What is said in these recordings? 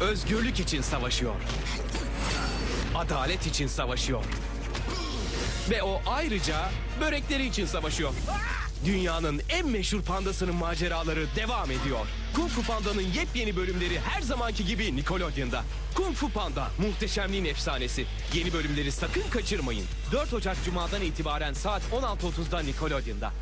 özgürlük için savaşıyor. Adalet için savaşıyor. Ve o ayrıca börekleri için savaşıyor. Dünyanın en meşhur pandasının maceraları devam ediyor. Kung Fu Panda'nın yepyeni bölümleri her zamanki gibi Nickelodeon'da. Kung Fu Panda, muhteşemliğin efsanesi. Yeni bölümleri sakın kaçırmayın. 4 Ocak Cuma'dan itibaren saat 16.30'da Nickelodeon'da.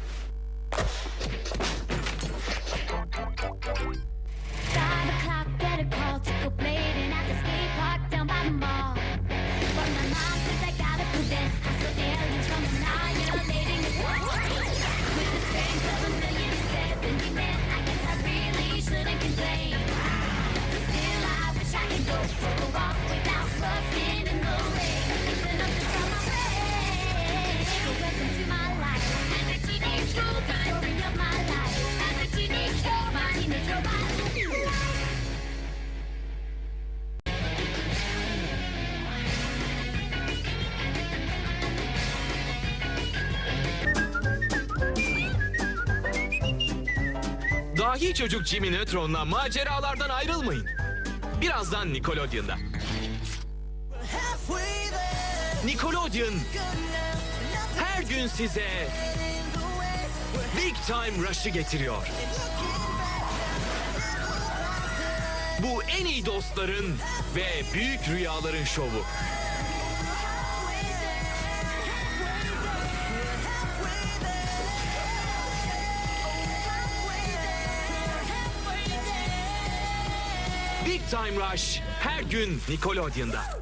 Dahi çocuk Jimmy Neutron'la maceralardan ayrılmayın. Birazdan Nickelodeon'da. Nickelodeon her gün size Big Time Rush'ı getiriyor. Bu en iyi dostların ve büyük rüyaların şovu. Big Time Rush her gün Nickelodeon'da.